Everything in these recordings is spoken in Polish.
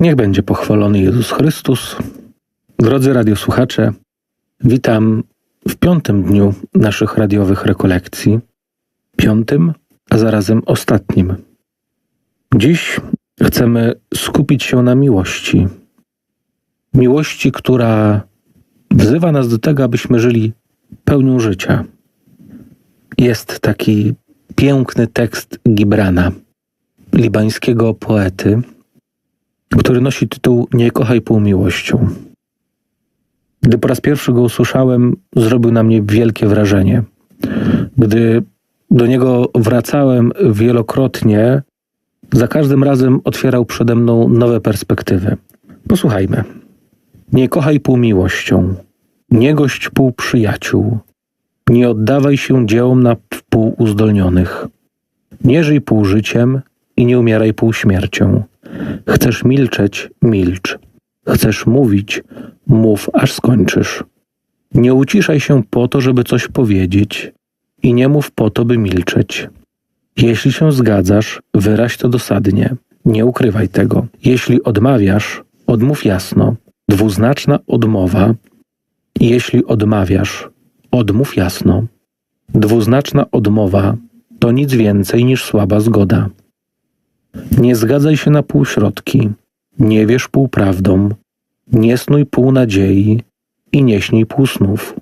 Niech będzie pochwalony Jezus Chrystus. Drodzy radiosłuchacze, witam w piątym dniu naszych radiowych rekolekcji. Piątym, a zarazem ostatnim. Dziś chcemy skupić się na miłości. Miłości, która wzywa nas do tego, abyśmy żyli pełnią życia. Jest taki piękny tekst Gibrana, libańskiego poety, który nosi tytuł Nie kochaj półmiłością. Gdy po raz pierwszy go usłyszałem, zrobił na mnie wielkie wrażenie. Gdy do niego wracałem wielokrotnie, za każdym razem otwierał przede mną nowe perspektywy. Posłuchajmy. Nie kochaj półmiłością, nie gość półprzyjaciół, nie oddawaj się dziełom na wpół uzdolnionych. Nie żyj pół życiem i nie umieraj pół śmiercią. Chcesz milczeć, milcz. Chcesz mówić, mów, aż skończysz. Nie uciszaj się po to, żeby coś powiedzieć i nie mów po to, by milczeć. Jeśli się zgadzasz, wyraź to dosadnie. Nie ukrywaj tego. Jeśli odmawiasz, odmów jasno. Dwuznaczna odmowa. Jeśli odmawiasz, odmów jasno. Dwuznaczna odmowa to nic więcej niż słaba zgoda. Nie zgadzaj się na półśrodki, nie wierz półprawdom, nie snuj pół nadziei i nie śnij pół snów.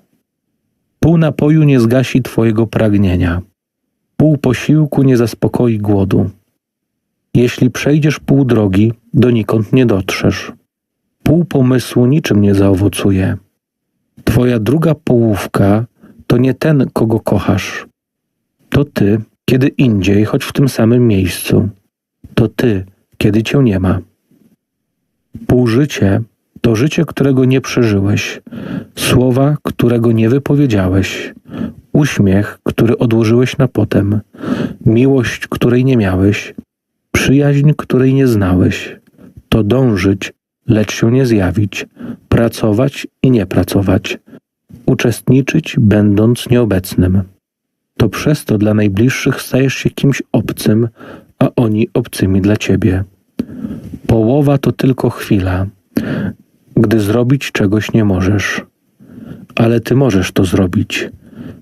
Pół napoju nie zgasi twojego pragnienia, pół posiłku nie zaspokoi głodu. Jeśli przejdziesz pół drogi, donikąd nie dotrzesz. Pół pomysłu niczym nie zaowocuje. Twoja druga połówka to nie ten, kogo kochasz. To ty, kiedy indziej, choć w tym samym miejscu. To ty, kiedy cię nie ma. Półżycie to życie, którego nie przeżyłeś, słowa, którego nie wypowiedziałeś, uśmiech, który odłożyłeś na potem, miłość, której nie miałeś, przyjaźń, której nie znałeś. To dążyć, lecz się nie zjawić, pracować i nie pracować, uczestniczyć, będąc nieobecnym. To przez to dla najbliższych stajesz się kimś obcym, a oni obcymi dla ciebie. Połowa to tylko chwila, gdy zrobić czegoś nie możesz. Ale ty możesz to zrobić.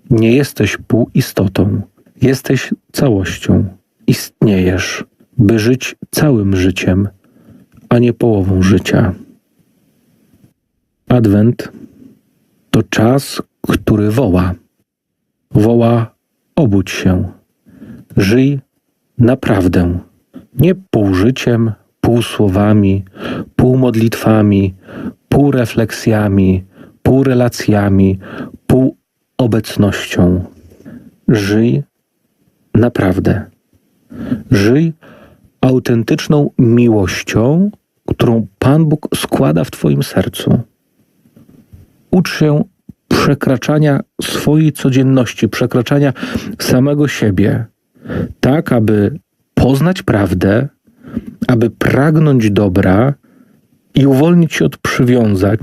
Nie jesteś półistotą, jesteś całością. Istniejesz, by żyć całym życiem, a nie połową życia. Adwent to czas, który woła. Woła: obudź się, żyj naprawdę. Nie pół życiem, pół słowami, pół modlitwami, pół refleksjami, pół relacjami, pół obecnością. Żyj naprawdę. Żyj autentyczną miłością, którą Pan Bóg składa w Twoim sercu. Ucz się przekraczania swojej codzienności, przekraczania samego siebie, tak aby poznać prawdę, aby pragnąć dobra i uwolnić się od przywiązań,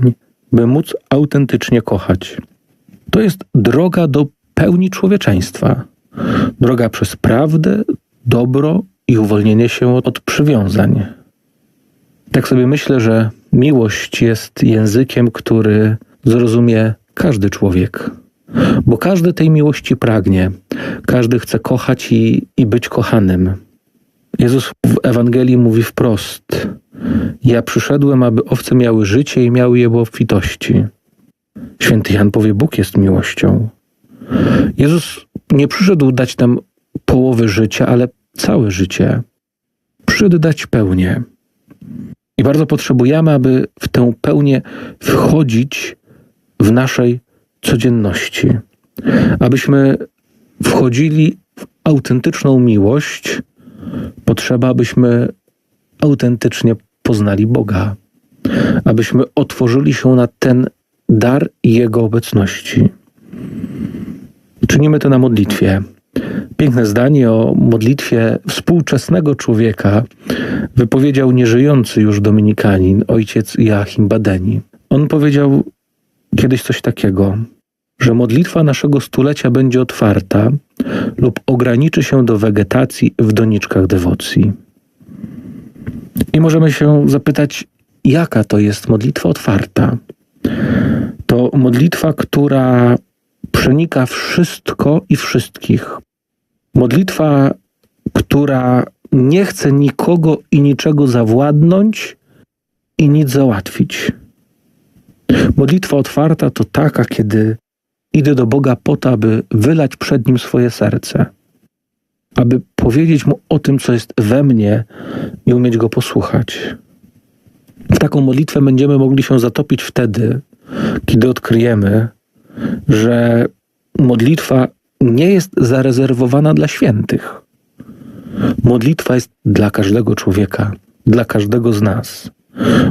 by móc autentycznie kochać. To jest droga do pełni człowieczeństwa. Droga przez prawdę, dobro i uwolnienie się od przywiązań. Tak sobie myślę, że miłość jest językiem, który zrozumie każdy człowiek, bo każdy tej miłości pragnie, każdy chce kochać i, i być kochanym. Jezus w Ewangelii mówi wprost: Ja przyszedłem, aby owce miały życie i miały je w obfitości. Święty Jan powie: Bóg jest miłością. Jezus nie przyszedł dać nam połowy życia, ale całe życie. Przyszedł dać pełnię. I bardzo potrzebujemy, aby w tę pełnię wchodzić w naszej codzienności. Abyśmy wchodzili w autentyczną miłość, potrzeba, abyśmy autentycznie poznali Boga, abyśmy otworzyli się na ten dar Jego obecności. Czynimy to na modlitwie. Piękne zdanie o modlitwie współczesnego człowieka wypowiedział nieżyjący już dominikanin, ojciec Joachim Badeni. On powiedział kiedyś coś takiego, że modlitwa naszego stulecia będzie otwarta lub ograniczy się do wegetacji w doniczkach dewocji. I możemy się zapytać, jaka to jest modlitwa otwarta? To modlitwa, która przenika wszystko i wszystkich. Modlitwa, która nie chce nikogo i niczego zawładnąć i nic załatwić. Modlitwa otwarta to taka, kiedy idę do Boga po to, aby wylać przed Nim swoje serce, aby powiedzieć Mu o tym, co jest we mnie i umieć Go posłuchać. W taką modlitwę będziemy mogli się zatopić wtedy, kiedy odkryjemy, że modlitwa nie jest zarezerwowana dla świętych. Modlitwa jest dla każdego człowieka, dla każdego z nas.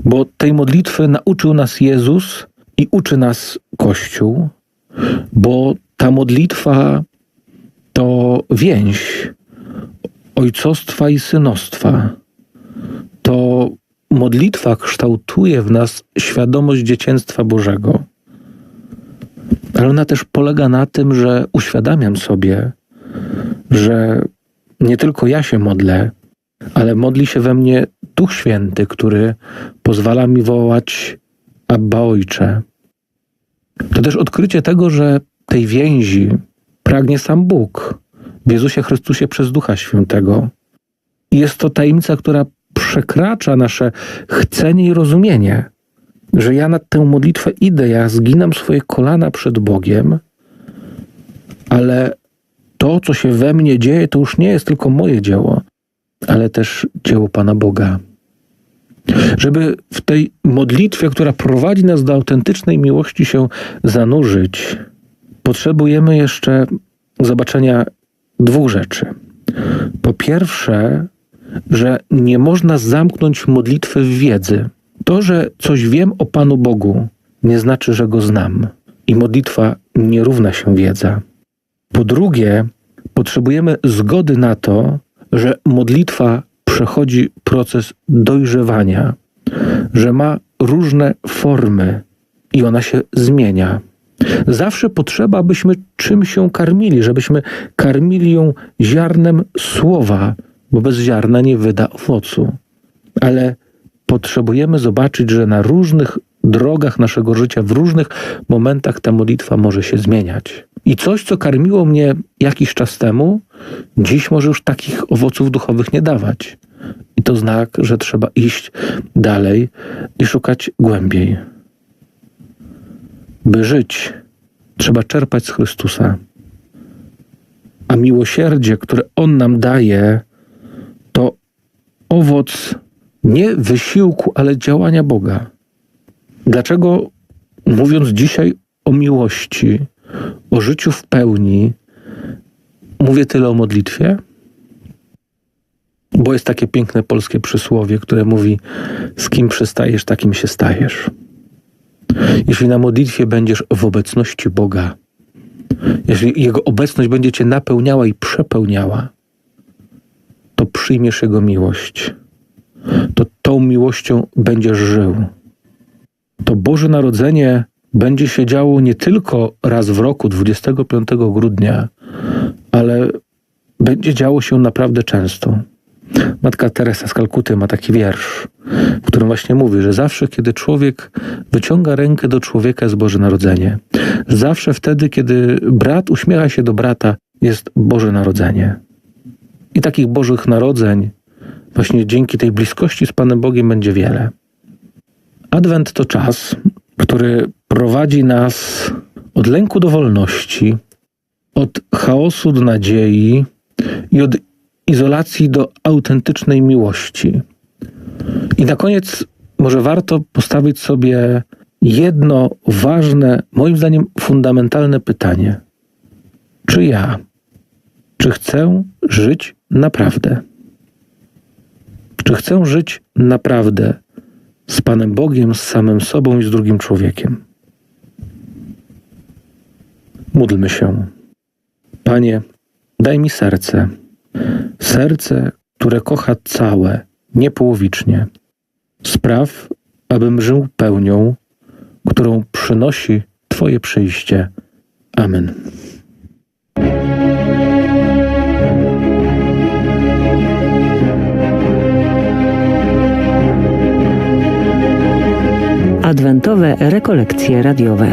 Bo tej modlitwy nauczył nas Jezus i uczy nas Kościół, bo ta modlitwa to więź ojcostwa i synostwa. To modlitwa kształtuje w nas świadomość dzieciństwa Bożego. Ale ona też polega na tym, że uświadamiam sobie, że nie tylko ja się modlę, ale modli się we mnie Duch Święty, który pozwala mi wołać Abba Ojcze. To też odkrycie tego, że tej więzi pragnie sam Bóg w Jezusie Chrystusie przez Ducha Świętego. Jest to tajemnica, która przekracza nasze chcenie i rozumienie, że ja na tę modlitwę idę, ja zginam swoje kolana przed Bogiem, ale to, co się we mnie dzieje, to już nie jest tylko moje dzieło, ale też dzieło Pana Boga. Żeby w tej modlitwie, która prowadzi nas do autentycznej miłości, się zanurzyć, potrzebujemy jeszcze zobaczenia dwóch rzeczy. Po pierwsze, że nie można zamknąć modlitwy w wiedzy. To, że coś wiem o Panu Bogu, nie znaczy, że go znam. I modlitwa nie równa się wiedza. Po drugie, potrzebujemy zgody na to, że modlitwa przechodzi proces dojrzewania, że ma różne formy i ona się zmienia. Zawsze potrzeba, byśmy czym się karmili, żebyśmy karmili ją ziarnem słowa, bo bez ziarna nie wyda owocu. Ale potrzebujemy zobaczyć, że na różnych drogach naszego życia, w różnych momentach ta modlitwa może się zmieniać. I coś, co karmiło mnie jakiś czas temu, dziś może już takich owoców duchowych nie dawać. I to znak, że trzeba iść dalej i szukać głębiej. By żyć, trzeba czerpać z Chrystusa. A miłosierdzie, które On nam daje, to owoc nie wysiłku, ale działania Boga. Dlaczego, mówiąc dzisiaj o miłości, o życiu w pełni, mówię tyle o modlitwie? Bo jest takie piękne polskie przysłowie, które mówi: Z kim przystajesz, takim się stajesz. Jeśli na modlitwie będziesz w obecności Boga, jeśli Jego obecność będzie Cię napełniała i przepełniała, to przyjmiesz Jego miłość. To tą miłością będziesz żył. To Boże Narodzenie będzie się działo nie tylko raz w roku, 25 grudnia, ale będzie działo się naprawdę często. Matka Teresa z Kalkuty ma taki wiersz, w którym właśnie mówi, że zawsze, kiedy człowiek wyciąga rękę do człowieka, jest Boże Narodzenie. Zawsze wtedy, kiedy brat uśmiecha się do brata, jest Boże Narodzenie. I takich Bożych Narodzeń, właśnie dzięki tej bliskości z Panem Bogiem, będzie wiele. Adwent to czas, który prowadzi nas od lęku do wolności, od chaosu do nadziei i od izolacji do autentycznej miłości. I na koniec może warto postawić sobie jedno ważne, moim zdaniem fundamentalne pytanie. Czy ja, czy chcę żyć naprawdę? Czy chcę żyć naprawdę z Panem Bogiem, z samym sobą i z drugim człowiekiem? Módlmy się. Panie, daj mi serce Serce, które kocha całe, niepołowicznie. Spraw, abym żył pełnią, którą przynosi Twoje przyjście. Amen. Adwentowe rekolekcje radiowe.